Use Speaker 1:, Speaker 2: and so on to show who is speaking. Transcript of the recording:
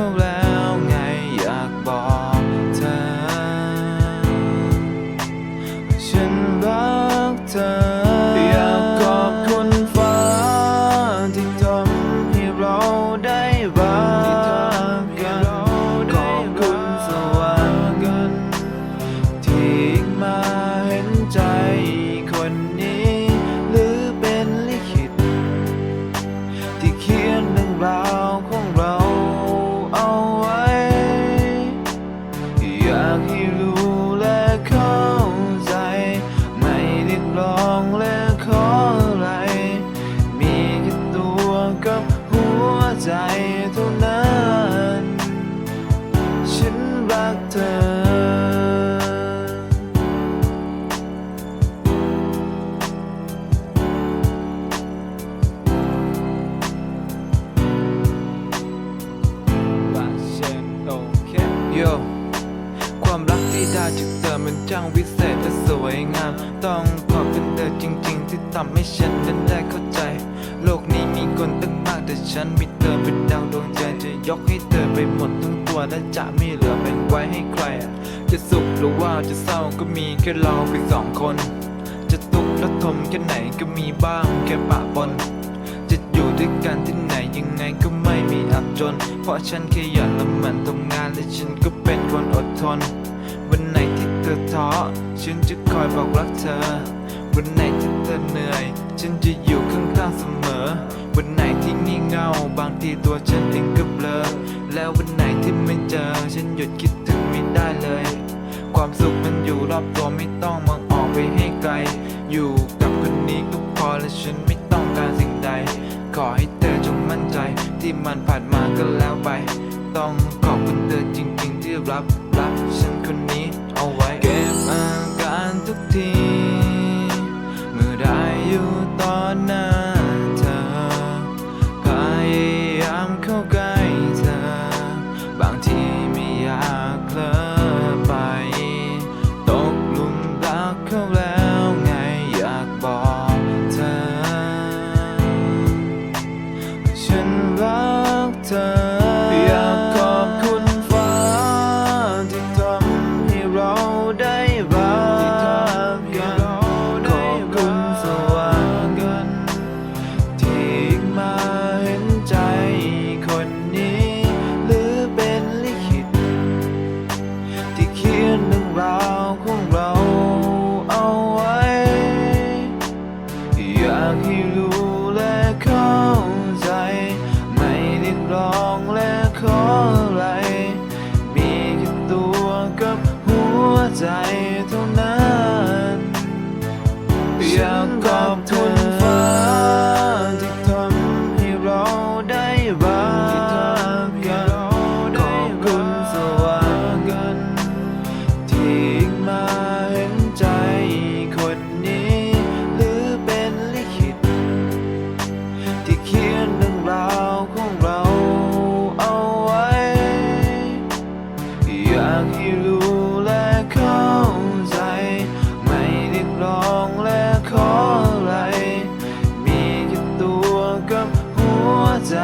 Speaker 1: รัก ที่ได้จากเธอมันช่างวิเศษและสวยงาม ต้องขอบคุณเธอจริง ๆ ที่ทำให้ฉันนั้นได้เข้าใจ โลกนี้มีคนตั้งมากแต่ฉันมีเธอเป็นดาวดวงใจจะยกให้เธอไปหมดทั้งตัวและจะไม่เหลือเป็นไว้ให้ใคร จะสุขหรือว่าจะเศร้าก็มีแค่เราเพียงสองคน จะทุกข์และทมแค่ไหนก็มีบ้างแค่ปะปนจะอยู่ด้วยกันที่ไหนยังไงก็ไม่มีอับจน เพราะฉันแค่ยันและมันทำงานและฉันก็เป็นคนอดทน วันไหนที่เธอท้อฉันจะคอยบอกรักเธอ วันไหนที่เธอเหนื่อย ฉันจะอยู่ข้างๆเสมอ วันไหนที่งี่เงาบางทีตัวฉันเองก็เบลอ แล้ววันไหนที่ไม่เจอ ฉันหยุดคิดถึงไม่ได้เลย ความสุขมันอยู่รอบตัวไม่ต้องมองออกไปให้ไกล อยู่กับคนนี้ก็พอและฉันไม่ต้องการสิ่งใด ขอให้เธอจงมั่นใจที่มันผ่านมาก็แล้วไป ต้องขอบคุณเธอจริง ๆ ที่รับ เอาไว้ ให้รู้และเข้าใจ ไม่เรีร้องและขออะไร มีแค่ตัวกับหัวใจ